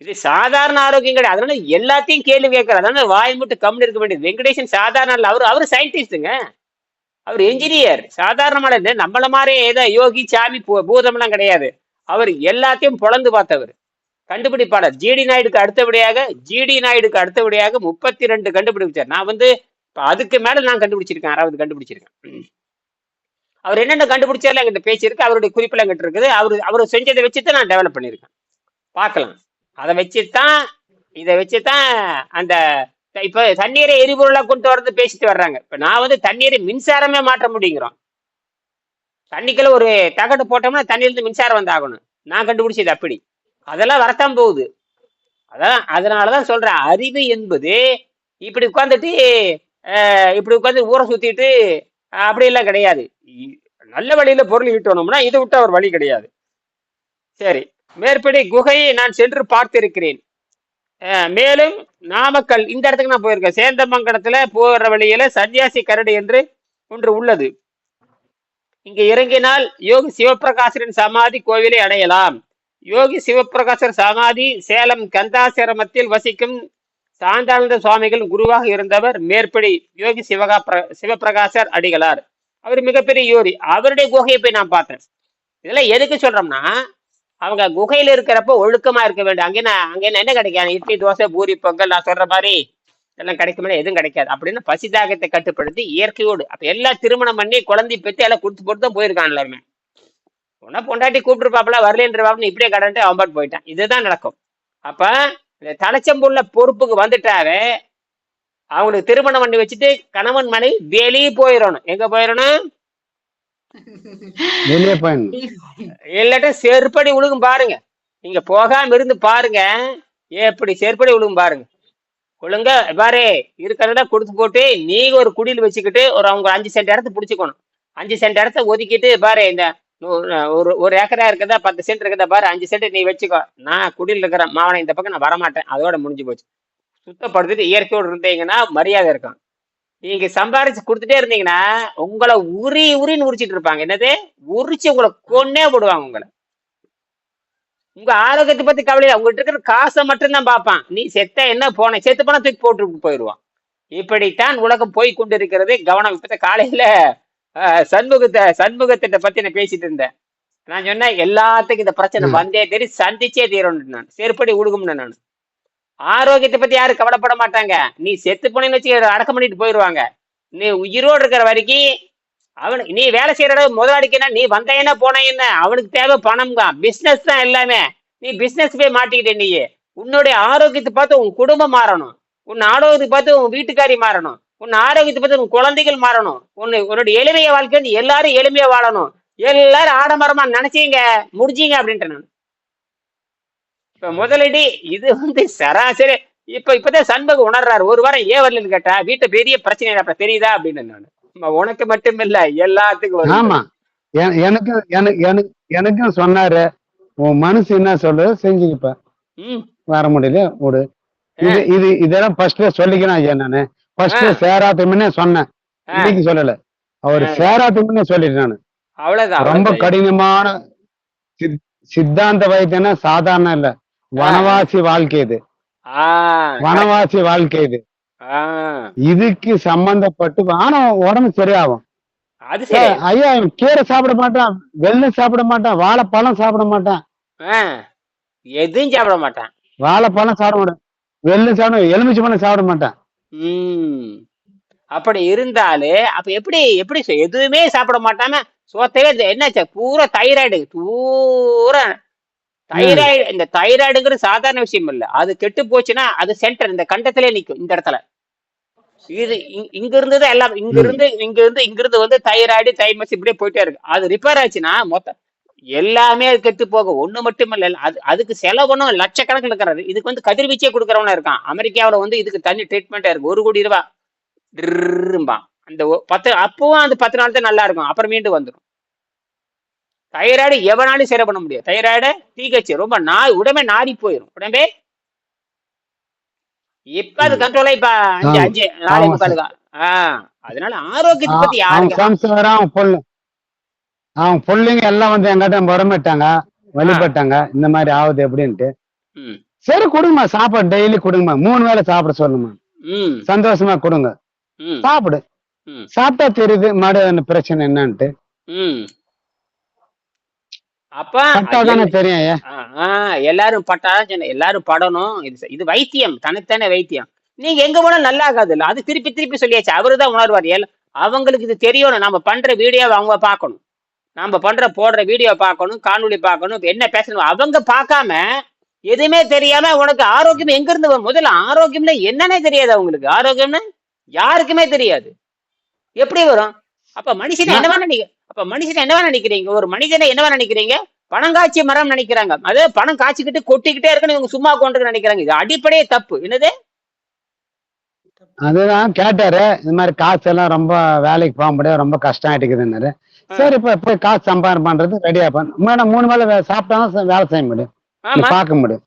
இது சாதாரண ஆரோக்கியம் கிடையாது. அதனால எல்லாத்தையும் கேள்வி கேட்கறது அதனால வாய் மட்டும் கம்முன்னு இருக்க வேண்டியது. வெங்கடேசன் சாதாரண இல்ல அவர் அவர் சயின்டிஸ்டுங்க அவர் என்ஜினியர் சாதாரணமான இல்லை. நம்மள மாதிரி ஏதோ யோகி சாமி பூ- பூதம்லாம் கிடையாது. அவர் எல்லாத்தையும் பொழந்து பார்த்தவர். கண்டுபிடிப்பாளர். ஜிடி நாயுடுக்கு அடுத்தபடியாக ஜிடி நாயுடுக்கு அடுத்தபடியாக முப்பத்தி ரெண்டு கண்டுபிடிச்சார். நான் வந்து இப்போ அதுக்கு மேலே நான் கண்டுபிடிச்சிருக்கேன். யாராவது கண்டுபிடிச்சிருக்கேன். அவர் என்னென்ன கண்டுபிடிச்சாலும் எங்கிட்ட பேச்சு அவருடைய குறிப்பில் எங்கிட்ட இருக்குது. அவர் அவர் செஞ்சதை வச்சு தான் நான் டெவலப் பண்ணியிருக்கேன். பார்க்கலாம். அதை வச்சு தான் இதை வச்சு தான் அந்த இப்ப தண்ணீரை எரிபொருளா கொண்டு வரது பேசிட்டு வர்றாங்க. இப்ப நான் வந்து தண்ணீரை மின்சாரமே மாற்ற முடியுங்கிறோம். தண்ணிக்குள்ள ஒரு தகட்டு போட்டோம்னா தண்ணியிலிருந்து மின்சாரம் வந்தாகணும். நான் கண்டுபிடிச்சது அப்படி. அதெல்லாம் வரத்தான் போகுது. அதான் அதனாலதான் சொல்றேன். அறிவு என்பது இப்படி உட்காந்துட்டு இப்படி உட்காந்து ஊரை சுத்திட்டு அப்படியெல்லாம் கிடையாது. நல்ல வழியில பொருள் ஈட்டணும்னா இதை விட்டு ஒரு வழி கிடையாது. சரி. மேற்படி குகையை நான் சென்று பார்த்திருக்கிறேன். மேலும் நாமக்கல் இந்த இடத்துக்கு நான் போயிருக்கேன். சேந்தமங்கலத்துல போகிற வழியில சன்னியாசி கரடு என்று ஒன்று உள்ளது. இங்க இறங்கினால் யோகி சிவபிரகாசரின் சமாதி கோவிலை அடையலாம். யோகி சிவபிரகாசர் சமாதி சேலம் கந்தாசிரமத்தில் வசிக்கும் சாந்தானந்த சுவாமிகள் குருவாக இருந்தவர். மேற்படி யோகி சிவகா பிர- சிவபிரகாசர் அடிகளார். அவர் மிகப்பெரிய யோரி அவருடைய குகையை போய் நான் பார்த்தேன். இதெல்லாம் எதுக்கு சொல்றோம்னா அவங்க குகையில இருக்கிறப்ப ஒழுக்கமா இருக்க வேண்டும். அங்கே நான் அங்கே என்ன கிடைக்காது இட்லி தோசை பூரி பொங்கல் நான் சொல்ற மாதிரி எல்லாம் கிடைக்குமே? எதுவும் கிடைக்காது. அப்படின்னு பசிதாகத்தை கட்டுப்படுத்தி இயற்கையோடு அப்ப எல்லாம் திருமணம் பண்ணி குழந்தை பெற்று எல்லாம் கொடுத்து போட்டு தான் போயிருக்கான் எல்லாருமே. உன்ன பொண்டாட்டி கூப்பிட்டுருப்பாப்ல வரலன்றவாப்னு இப்படியே கடன்ட்டு அவன் பாட்டு போயிட்டான். இதுதான் நடக்கும். அப்ப இந்த தலைச்சம்புள்ள பொறுப்புக்கு வந்துட்டாவே அவங்களுக்கு திருமணம் பண்ணி வச்சுட்டு கணவன் மனைவி வெளியே போயிடணும். எங்க போயிடணும்? இல்லாட்ட செருப்படி விழுகும் பாருங்க. நீங்க போகாம இருந்து பாருங்க. எப்படி செருப்படி விழுகும் பாருங்க. ஒழுங்கா பாரு இருக்கிறத கொடுத்து போட்டு நீங்க ஒரு குடியில் வச்சுக்கிட்டு ஒரு அவங்க அஞ்சு சென்ட் இடத்த பிடிச்சிக்கணும். அஞ்சு சென்ட் இடத்த ஒதுக்கிட்டு பாரு இந்த ஒரு ஒரு ஏக்கரா இருக்குதா பத்து சென்ட் இருக்குதா பாரு அஞ்சு சென்ட் நீ வச்சுக்கோ. நான் குடியில் இருக்கிற மாவனை இந்த பக்கம் நான் வரமாட்டேன். அதோட முடிஞ்சு போச்சு. சுத்தப்படுத்திட்டு இயற்கையோடு இருந்தீங்கன்னா மரியாதை இருக்கும். நீங்க சம்பாரிச்சு கொடுத்துட்டே இருந்தீங்கன்னா உங்களை உரி உரின்னு உரிச்சிட்டு இருப்பாங்க. என்னது? உரிச்சு உங்களை கொன்னே போடுவாங்க உங்களை. உங்க ஆரோக்கியத்தை பத்தி கவலை. உங்ககிட்ட இருக்கிற காசை மட்டும்தான் பார்ப்பான். நீ செத்த என்ன போன செத்து போனா தூக்கி போட்டு போயிடுவான். இப்படித்தான் உலகம் போய் கொண்டிருக்கிறது. கவனம் இப்ப காலையில சண்முகத்தை சண்முகத்திட்ட பத்தி நான் பேசிட்டு இருந்தேன். நான் சொன்னேன் எல்லாத்துக்கும் இந்த பிரச்சனை. வந்தே தெரியும் சந்திச்சே தீரணும் நான். செருப்படி உடுகும்னு நான். ஆரோக்கியத்தை பத்தி யாரும் கவலைப்பட மாட்டாங்க. நீ செத்து போனேன்னு வச்சு அடக்கம் பண்ணிட்டு போயிடுவாங்க. நீ உயிரோடு இருக்கிற வரைக்கும் அவனுக்கு நீ வேலை செய்யற அளவு முதலாளிக்குன்னா நீ வந்தேன்னா போனேன்னா அவனுக்கு தேவை பணம் தான். பிசினஸ் தான் எல்லாமே. நீ பிசினஸ் போய் மாட்டிக்கிட்ட நீ. உன்னுடைய ஆரோக்கியத்தை பார்த்து உன் குடும்பம் மாறணும். உன் ஆரோக்கியத்தை பார்த்து உன் வீட்டுக்காரி மாறணும். உன் ஆரோக்கியத்தை பார்த்து உன் குழந்தைகள் மாறணும். உன்னு உன்னுடைய எளிமைய வாழ்க்கை எல்லாரும் எளிமையா வாழணும். எல்லாரும் ஆடம்பரமா நினைச்சீங்க முடிஞ்சீங்க அப்படின்ட்டு நான். இப்ப முதலீடு இது வந்து சராசரி. இப்ப இப்பதான் சண்முகம் உணர்றாரு. ஒரு வாரம் ஏன் வரலன்னு கேட்டா வீட்டுல பெரிய பிரச்சனை அப்ப தெரியுதா அப்படின்னு நான். உனக்கு மட்டும் இல்ல எல்லாத்துக்கும் ஆமா. எனக்கு எனக்கு எனக்கு எனக்கும் சொன்னாரு. உன் மனசு என்ன சொல்லு செஞ்சுக்கப்ப. வர முடியல விடு. இது இது இதெல்லாம் ஃபர்ஸ்ட் சொல்லிக்கணும் ஐயா நானு. ஃபர்ஸ்ட் ஆ. சேராத்து முன்னே சொன்னேன். இன்னைக்கு சொல்லல. அவர் ஆ. சேராத்து முன்னே சொல்லிட்டேன் நானு. அவ்வளவுதான். ரொம்ப. கடினமான சித்- சித்தாந்த வைத்தியம்னா சாதாரண இல்ல. வனவாசி வாழ்க்கை இது. வனவாசி வாழ்க்கை இது. இதுக்கு சம்பந்தப்பட்டு ஆனா உடம்பு சரியாகும். ஐயா கீரை சாப்பிட மாட்டான் வெள்ளம் சாப்பிட மாட்டான் வாழைப்பழம் சாப்பிட மாட்டான். எதுவும் சாப்பிட மாட்டான். வாழைப்பழம் சாப்பிட மாட்டான். வெள்ளம் சாப்பிட எலுமிச்சை பழம் சாப்பிட மாட்டான். அப்படி இருந்தாலே அப்ப எப்படி எப்படி எதுவுமே சாப்பிட மாட்டாம சோத்தவே இது என்னாச்சு பூரா தைராய்டு பூரா தைராய்டு இந்த தைராய்டுங்கிறது சாதாரண விஷயம் இல்ல. அது கெட்டு போச்சுன்னா அது சென்டர் இந்த கண்டத்திலே நிக்கும் இந்த இடத்துல. இது இங்க- இங்க இருந்து தான் எல்லாம் இங்க இருந்து இங்க இருந்து இங்க இருந்து வந்து தைராய்டு தைமஸ் இப்படியே போயிட்டே இருக்கு. அது ரிப்பேர் ஆச்சுன்னா மொத்தம் எல்லாமே கெட்டு போகும் ஒண்ணு மட்டும் இல்ல அது அதுக்கு செலவனும் லட்சக்கணக்கில் இருக்கிறது இதுக்கு வந்து கதிர்வீச்சே கொடுக்கறவனா இருக்கான். அமெரிக்காவுல வந்து இதுக்கு தனி ட்ரீட்மெண்டா இருக்கு. ஒரு கோடி டிர்ரும்பான் அந்த பத்து அப்பவும் அந்த பத்து நாள் தான் நல்லா இருக்கும். அப்புறம் மீண்டும் வந்துடும் தைராய்டு எவனாலும் சரி பண்ண முடியாது. தைராய்டு தீக்கச்சு ரொம்ப நாய் உடம்பே நாரி போயிடும் உடம்பே? இப்ப அது. கண்ட்ரோலா இப்ப அஞ்சு. அஞ்சு நாலு முக்காலுக்கா ஆஹ் அதனால ஆரோக்கியத்தை பத்தி அவன் யாருக்கு சம்சாரம் அவன் பொண்ணு. அவன் பிள்ளைங்க எல்லாம் வந்து எங்கிட்ட புறமிட்டாங்க வழிபட்டாங்க. இந்த மாதிரி ஆகுது எப்படின்ட்டு. சரி கொடுங்கம்மா. சாப்பாடு டெய்லி கொடுங்கம்மா. மூணு வேளை சாப்பிட சொல்லுமா சந்தோஷமா கொடுங்க. சாப்பிடு. சாப்பிட்டா தெரியுது மறு பிரச்சனை என்னன்ட்டு. அப்ப தெரியும் எல்லாரும் பட்டாதான் எல்லாரும் படணும். இது இது வைத்தியம். தனித்தானே வைத்தியம். நீங்க எங்க போனாலும் நல்லா ஆகாது இல்ல அது திருப்பி திருப்பி சொல்லியாச்சு. அவரு தான் உணர்வார். அவங்களுக்கு இது தெரியணும். நம்ம பண்ற வீடியோவை அவங்க பார்க்கணும். நாம பண்ற போடுற வீடியோ பார்க்கணும். காணொளி பார்க்கணும். என்ன பேசணும்? அவங்க பார்க்காம எதுவுமே தெரியாம உனக்கு ஆரோக்கியம் எங்க இருந்து முதல்ல ஆரோக்கியம்னா என்னன்னே தெரியாது அவங்களுக்கு. ஆரோக்கியம்னா யாருக்குமே தெரியாது. எப்படி வரும்? அப்ப மனுஷனை என்னவா நினைக்க அப்ப மனுஷனை என்னவா நினைக்கிறீங்க? ஒரு மனிதனை என்னவா நினைக்கிறீங்க? பணம் காய்ச்சி மரம் நினைக்கிறாங்க. அது பணம் காய்ச்சிக்கிட்டு கொட்டிக்கிட்டே இருக்குன்னு இவங்க சும்மா கொண்டு நினைக்கிறாங்க. இது அடிப்படையே தப்பு. என்னது? அதுதான் கேட்டாரு. இந்த மாதிரி காசு எல்லாம் ரொம்ப வேலைக்கு போக முடியாது. ரொம்ப கஷ்டம் ஆயிட்டுக்குதுன்னாரு சரி இப்ப போய் காசு சம்பாதனை பண்றது ரெடியா பண்ண. மேடம் மூணு வேளை வே- சாப்பிட்டாதான் ச- வேலை செய்ய முடியும். பார்க்க முடியும்?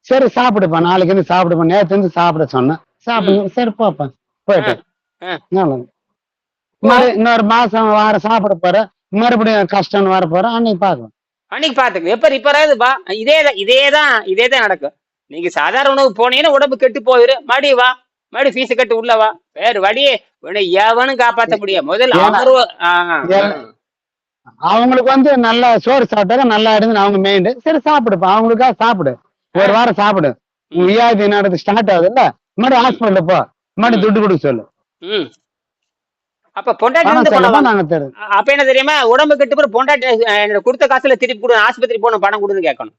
சரி சாப்பிடுப்பா நாளைக்கு இருந்து சாப்பிடுப்பா நேத்து இருந்து சாப்பிட சொன்னேன். சாப்பிடுங்க சரி போப்பா போயிட்டு. ஆ. நல்லது. மறு இன்னொரு மாசம் வாரம் சாப்பிட போற மறுபடியும் கஷ்டம்னு வர போற அன்னைக்கு பார்க்கலாம். அன்னைக்கு பாத்துக்க எப்ப ரிப்பேர் ஆகுதுப்பா இதே இதே தான் இதே தான் நடக்கும். நீங்க சாதாரண உணவு போனீங்கன்னா உடம்பு கெட்டு போயிரு மறுபடி வா. மறுபடி ஃபீஸ் கட்டு உள்ள வா. வேறு வழியே உன்னை எவனும் காப்பாத்த முடியாது. முதல்ல ஏன்னா- அமர்வு ஆ, ஏன்னா- அவங்களுக்கு வந்து நல்ல சோறு சாப்பிட்டாக்க நல்லா இருந்து அவங்க மெயின் சரி சாப்பிடுப்பா. அவங்களுக்காக சாப்பிடு. ஒரு வாரம் சாப்பிடு. வியாதி நடந்து ஸ்டார்ட் ஆகுது இல்ல மறுபடியும் ஹாஸ்பிட்டல் போ. மறுபடியும் துட்டு கொடுக்க சொல்லு. அப்ப பொண்டாட்டி வந்து அப்ப என்ன தெரியுமா? உடம்பு கெட்டு போய் பொண்டாட்டி கொடுத்த காசுல திருப்பி கொடு ஆஸ்பத்திரி போகணும் பணம் கொடுன்னு கேட்கணும்.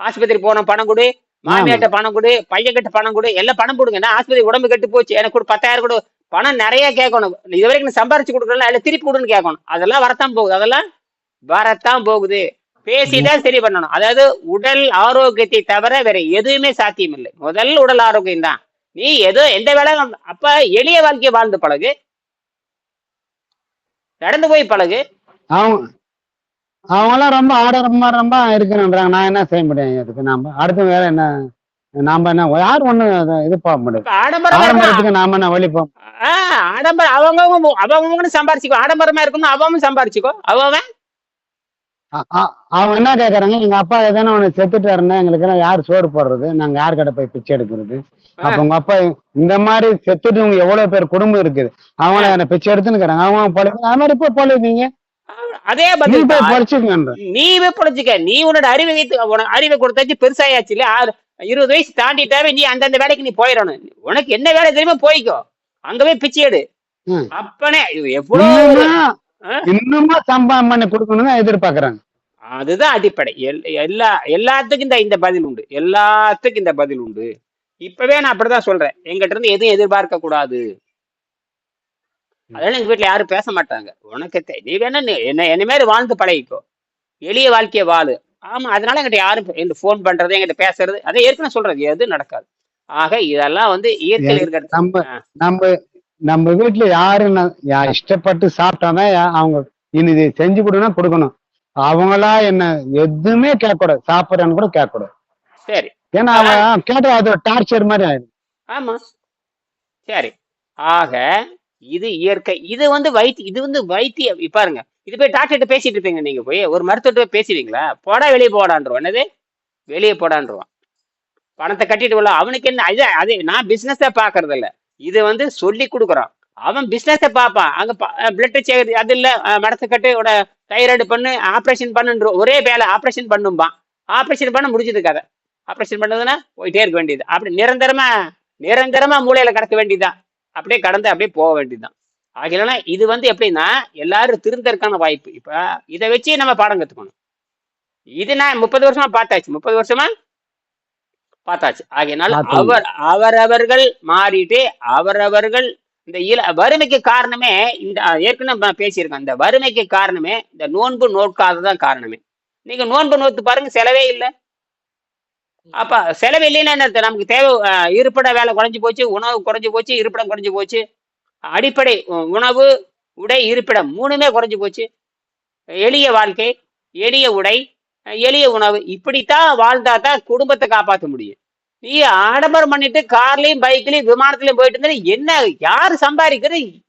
ஆஸ்பத்திரி போகணும் பணம் கொடு மாமியாட்ட பணம் கொடு பையன் கிட்ட பணம் கொடு எல்லாம் பணம் கொடுங்க நான் ஆஸ்பத்திரி உடம்பு கெட்டு போச்சு எனக்கு ஒரு பத்தாயிரம் கொடு பணம் நிறைய கேட்கணும். இது வரைக்கும் சம்பாரிச்சு கொடுக்கல இல்ல திருப்பி கொடுன்னு கேட்கணும். அதெல்லாம் வரத்தான் போகுது அதெல்லாம் வரத்தான் போகுது. பேசிதான் சரி பண்ணணும். அதாவது உடல் ஆரோக்கியத்தை தவிர வேற எதுவுமே சாத்தியம் இல்லை முதல் உடல் ஆரோக்கியம் தான் நீ ஏதோ எந்த வேலை அப்ப எளிய வாழ்க்கையை வாழ்ந்து பழகு நடந்து போய் பழகு. அவங்க அவங்களாம் ரொம்ப ஆடம்பரமா ரொம்ப இருக்கணுன்றாங்க நான் என்ன செய்ய முடியும் இதுக்கு? நாம அடுத்த வேலை என்ன? நாம என்ன யார் ஒண்ணு இது போக முடியும். ஆடம்பரத்துக்கு நாம என்ன வழி ஆஹ் ஆடம்பரம் அவங்கவுங்க அவங்கவுங்க சம்பாரிச்சுக்கோ. ஆடம்பரமா இருக்கணும் அவன் சம்பாரிச்சுக்கோ. அவன் அவங்க என்ன கேக்குறாங்க? எங்க அப்பா எதனா ஒண்ணு செத்துட்டாருன்னா எங்களுக்கு யார் சோறு போடுறது? நாங்க யார் கடை போய் பிச்சை எடுக்கிறது? அப்ப உங்க அப்பா இந்த மாதிரி செத்துட்டவங்க எவ்வளவு பேர் குடும்பம் இருக்குது? அவங்கள என்ன பிச்சை எடுத்துன்னு அவங்க பொழைக்க அது மாதிரி போய் பொழைப்பீங்க. அதே பதில் நீ போய் பொழைச்சிக்க. நீ உன்னோட அறிவை உனக்கு அறிவை கொடுத்தாச்சு பெருசாயாச்சு இல்ல ஆறு- இருபது வயசு தாண்டிட்டாவே நீ அந்தந்த வேலைக்கு நீ போயிடணும். உனக்கு என்ன வேலை தெரியுமோ போய்க்கோ. அங்க போய் பிச்சை எடு. அப்பனே எவ்வளவு ஒரு- இன்னுமா ஆ? இன்னுமா சம்பாதம் பண்ணி தான் எதிர்பார்க்கறாங்க. அதுதான் அடிப்படை. எல்- எல்லா எல்லாத்துக்கும் இந்த இந்த பதில் உண்டு. எல்லாத்துக்கும் இந்த பதில் உண்டு. இப்பவே நான் அப்படிதான் சொல்றேன். எங்கிட்ட இருந்து எதுவும் எதிர்பார்க்க கூடாது. அதனால எங்க வீட்ல யாரும் பேச மாட்டாங்க. உனக்கு நீ வேணா என்ன என்ன மாதிரி வாழ்ந்து பழகிக்கோ. எளிய வாழ்க்கைய வாழு. ஆமா அதனால என்கிட்ட யாரும் என்கிட்ட ஃபோன் பண்றது என்கிட்ட பேசுறது அதை ஏற்கனவே சொல்றது எது நடக்காது. ஆக இதெல்லாம் வந்து இயற்கையில் இருக்கிறது. நம்ம. நம்ம நம்ம வீட்டுல யாரு இஷ்டப்பட்டு சாப்பிட்டாதான் அவங்க இனி இது செஞ்சு கொடுனா கொடுக்கணும். அவங்களா என்ன எதுவுமே கேட்கக்கூடாது. சாப்பிட்றேன்னு கூட கேட்கக்கூடாது. சரி. ஏன்னா அவன் கேட்டா அது டார்ச்சர் மாதிரி ஆயிடும். ஆமா. சரி. ஆக இது இயற்கை இது வந்து வைத்தி இது வந்து வைத்தியம். இப்ப பாருங்க. இது போய் டாக்டர்கிட்ட பேசிட்டு இருப்பீங்க நீங்க போய். ஒரு மருத்துவர்கிட்ட போய் பேசுவீங்களா? போடா வெளியே போடான்றோம் என்னது? வெளியே போடான்றுவான். பணத்தை கட்டிட்டு அவனுக்கு என்ன இது அது நான் பிசினஸ பாக்குறது இல்ல இது வந்து சொல்லி கொடுக்குறோம் அவன் பிஸ்னஸை பார்ப்பான். அங்க பிளட் சேகரி அது இல்லை மடத்தை கட்டு உட தைராய்டு பண்ணு ஆப்ரேஷன் பண்ணுன்ற ஒரே வேலை ஆப்ரேஷன் பண்ணும்பான். ஆப்ரேஷன் பண்ண முடிஞ்சது கதை ஆப்ரேஷன் பண்ணதுன்னா போயிட்டே இருக்க வேண்டியது. அப்படி நிரந்தரமா நிரந்தரமா மூளையில கடக்க வேண்டியதுதான். அப்படியே கடந்து அப்படியே போக வேண்டியதுதான். ஆகையினால இது வந்து எப்படின்னா எல்லாரும் திருந்தற்கான வாய்ப்பு. இப்ப இதை வச்சு நம்ம பாடம் கத்துக்கணும். இது நான் முப்பது வருஷமா பார்த்தாச்சு. முப்பது வருஷமா பார்த்தாச்சு. ஆகையினால. அவர் அவரவர்கள் மாறிட்டு அவரவர்கள் இந்த இல வறுமைக்கு காரணமே இந்த ஏற்கனவே பேசியிருக்கேன். இந்த வறுமைக்கு காரணமே இந்த நோன்பு நோக்காததான் காரணமே. நீங்க நோன்பு நோத்து பாருங்க செலவே இல்லை. அப்ப செலவு இல்லைன்னா? நமக்கு தேவை இருப்பிட வேலை குறைஞ்சு போச்சு உணவு குறைஞ்சு போச்சு இருப்பிடம் குறைஞ்சு போச்சு. அடிப்படை உணவு உடை இருப்பிடம் மூணுமே குறைஞ்சு போச்சு. எளிய வாழ்க்கை எளிய உடை எளிய உணவு. இப்படித்தான் வாழ்ந்தா தான் குடும்பத்தை காப்பாற்ற முடியும். நீ ஆடம்பரம் பண்ணிட்டு கார்லயும் பைக்லயும் விமானத்திலயும் போயிட்டு இருந்தா என்ன யாரு சம்பாதிக்கிறது?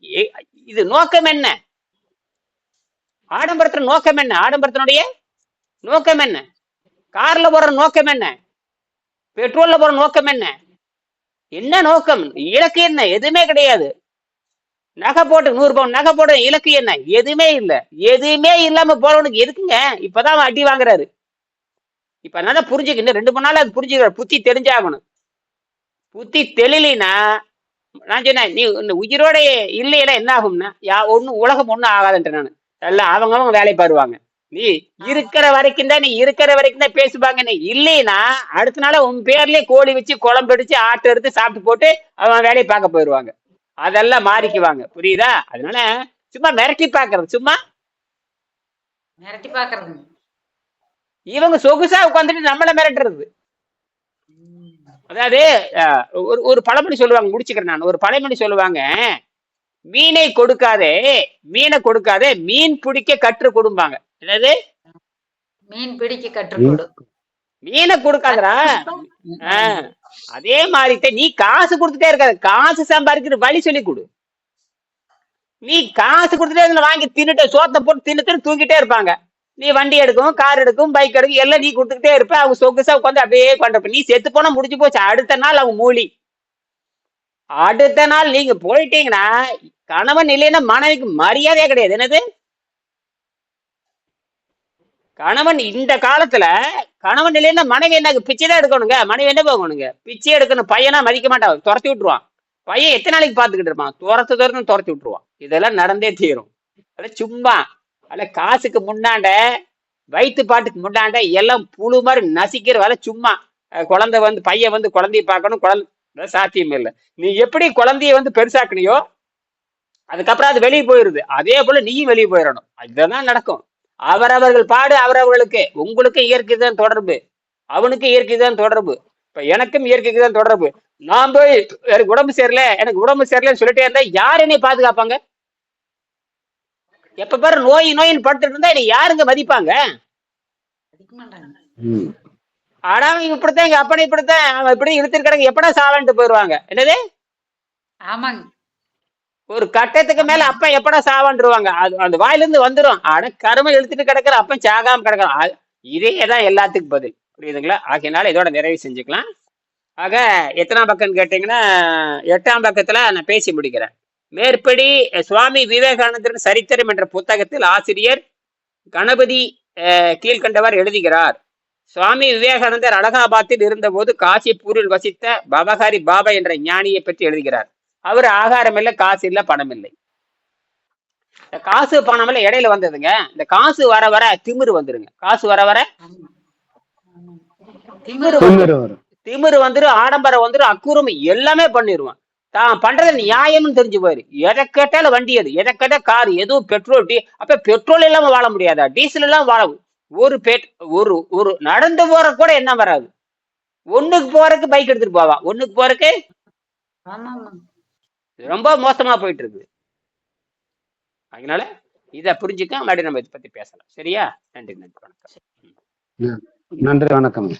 இது நோக்கம் என்ன? ஆடம்பரத்துல நோக்கம் என்ன? ஆடம்பரத்தினுடைய நோக்கம் என்ன? கார்ல போற நோக்கம் என்ன? பெட்ரோல்ல போற நோக்கம் என்ன? என்ன நோக்கம்? இலக்கு என்ன? எதுவுமே கிடையாது. நகை போட்டு நூறு பவுன் நகை போட இலக்கு என்ன? எதுவுமே இல்லை. எதுவுமே இல்லாம போறவனுக்கு எதுக்குங்க? இப்பதான் அவன் அடி வாங்குறாரு. இப்ப நல்லா புரிஞ்சுக்கணும் ரெண்டு மூணு நாள் அது புரிஞ்சுக்கிறார் புத்தி தெரிஞ்சாகணும். புத்தி தெளிலினா நான் சொன்னேன் நீ இந்த உயிரோட இல்லையில என்ன ஆகும்னா யா ஒன்னும் உலகம் ஒன்றும் ஆகாதுன்ற நான். எல்லாம் அவங்க அவங்க வேலையை பாருவாங்க. நீ இருக்கிற வரைக்கும் தான் நீ இருக்கிற வரைக்கும் தான் பேசுவாங்க. நீ இல்லைன்னா அடுத்த நாள் உன் பேர்லயே கோழி வச்சு குழம்பு அடிச்சு ஆட்டு எடுத்து சாப்பிட்டு போட்டு அவன் வேலையை பார்க்க போயிடுவாங்க அதெல்லாம் மாறிக்குவாங்க. புரியுதா? அதனால சும்மா மிரட்டி பாக்குறது சும்மா. மிரட்டி பாக்குறதுங்க இவங்க சொகுசா உட்காந்துட்டு நம்மள மிரட்டுறது. அதாவது ஒரு ஒரு பழமொழி சொல்லுவாங்க முடிச்சுக்கிறேன் நான். ஒரு பழமொழி சொல்லுவாங்க மீனை கொடுக்காதே மீனை கொடுக்காதே மீன் பிடிக்க கற்று கொடுப்பாங்க என்னது? மீன் பிடிக்க கற்றுக்கொடு மீனை கொடுக்காதடா. ஆஹ், அதே மாதிரி நீ காசு கொடுத்துட்டே இருக்காத. காசு சம்பாதிக்கிற வழி சொல்லி கொடு. நீ காசு கொடுத்துட்டே இதுல வாங்கி தின்னுட்டு சோத்த போட்டு தின்னு தூங்கிட்டே இருப்பாங்க. நீ வண்டி எடுக்கும் கார் எடுக்கும் பைக் எடுக்கும் எல்லாம் நீ கொடுத்துக்கிட்டே இருப்ப. அவங்க சொகுசா உட்காந்து அப்படியே கொண்டிருப்ப நீ செத்து போனா முடிஞ்சு போச்சு. அடுத்த நாள் அவங்க மூலி அடுத்த நாள் நீங்க போயிட்டீங்கன்னா கணவன் இல்லைன்னா மனைவிக்கு மரியாதையே கிடையாது. என்னது? கணவன் இந்த காலத்துல கணவன் இல்லைன்னா மனைவி என்ன பிச்சை தான் எடுக்கணுங்க. மனைவி என்ன போகணுங்க? பிச்சை எடுக்கணும். பையனா மதிக்க மாட்டான் துரத்தி விட்டுருவான். பையன் எத்தனை நாளைக்கு பார்த்துக்கிட்டு இருப்பான்? துரத்து துரத்து துரத்தி விட்டுருவான். இதெல்லாம் நடந்தே தீரும். அது சும்மா. அல்ல காசுக்கு முன்னாண்ட வயிற்று பாட்டுக்கு முன்னாண்ட எல்லாம் புழு மாதிரி நசிக்கிற வேலை சும்மா. குழந்தை வந்து பையன் வந்து குழந்தைய பார்க்கணும். குழந்தை சாத்தியம் இல்லை. நீ எப்படி குழந்தைய வந்து பெருசாக்குனியோ அதுக்கப்புறம் அது வெளியே போயிருது அதே போல நீயும் வெளியே போயிடணும். இதுதான் நடக்கும். அவரவர்கள் பாடு அவரவர்களுக்கு. உங்களுக்கு இயற்கை தான் தொடர்பு. அவனுக்கு இயற்கை தான் தொடர்பு. இப்ப எனக்கும் இயற்கைக்கு தான் தொடர்பு. நான் போய் எனக்கு உடம்பு சரியில்லை எனக்கு உடம்பு சரியில்லைன்னு சொல்லிட்டே இருந்தா யார் என்னை பாதுகாப்பாங்க? எப்ப பாரு நோய் நோயின்னு படுத்துட்டு இருந்தா என்னை யாருங்க மதிப்பாங்க. ஆனா அவன் இப்படித்தான் எங்க அப்பனை இப்படித்தான் அவன் இப்படி இழுத்துட்டு கிடக்கு. எப்படா சாவான்ட்டு போயிருவாங்க? என்னது? ஆமாங்க. ஒரு கட்டத்துக்கு மேல அப்ப எப்படா சாவான்ருவாங்க அது அந்த வாயிலிருந்து வந்துடும் ஆனா கருமை இழுத்துட்டு கிடக்குற அப்ப சாகாம கிடக்கலாம் இதேதான் இதே தான் எல்லாத்துக்கும் பதில். புரியுதுங்களா? ஆகையினால இதோட நிறைவு செஞ்சுக்கலாம். ஆக எத்தனாம் பக்கம்னு கேட்டீங்கன்னா எட்டாம் பக்கத்துல நான் பேசி முடிக்கிறேன். மேற்படி சுவாமி விவேகானந்தரின் சரித்திரம் என்ற புத்தகத்தில் ஆசிரியர் கணபதி கீழ்கண்டவர் கீழ்க்கண்டவர் எழுதுகிறார். சுவாமி விவேகானந்தர் அலகாபாத்தில் இருந்தபோது காசிப்பூரில் வசித்த பவஹாரி பாபா என்ற ஞானியை பற்றி எழுதுகிறார். அவர் ஆகாரம் இல்லை காசு இல்லை பணம் இல்லை. இந்த காசு பணம் எல்லாம் இடையில வந்ததுங்க. இந்த காசு வர வர திமிரு வந்துருங்க. காசு வர வர. திமிரு திமிரு வந்துரும். ஆடம்பரம் வந்துரும் அக்குறம் எல்லாமே பண்ணிடுவான் தான் பண்றது நியாயம்னு தெரிஞ்சு போயிரு எதை கேட்டாலும் வண்டி அது. எதை கேட்டா கார் எதுவும் பெட்ரோல் டீ அப்ப பெட்ரோல் இல்லாம வாழ முடியாதா? டீசல் எல்லாம் வாழ ஒரு பெட் ஒரு ஒரு நடந்து போற கூட என்ன வராது. ஒண்ணுக்கு போறதுக்கு பைக் எடுத்துட்டு போவான் ஒண்ணுக்கு போறதுக்கு ரொம்ப மோசமா போயிட்டு இருக்கு அதனால இதை புரிஞ்சுக்க மறுபடியும் நம்ம இதை பத்தி பேசலாம். சரியா? நன்றி நன்றி வணக்கம். நன்றி வணக்கம்.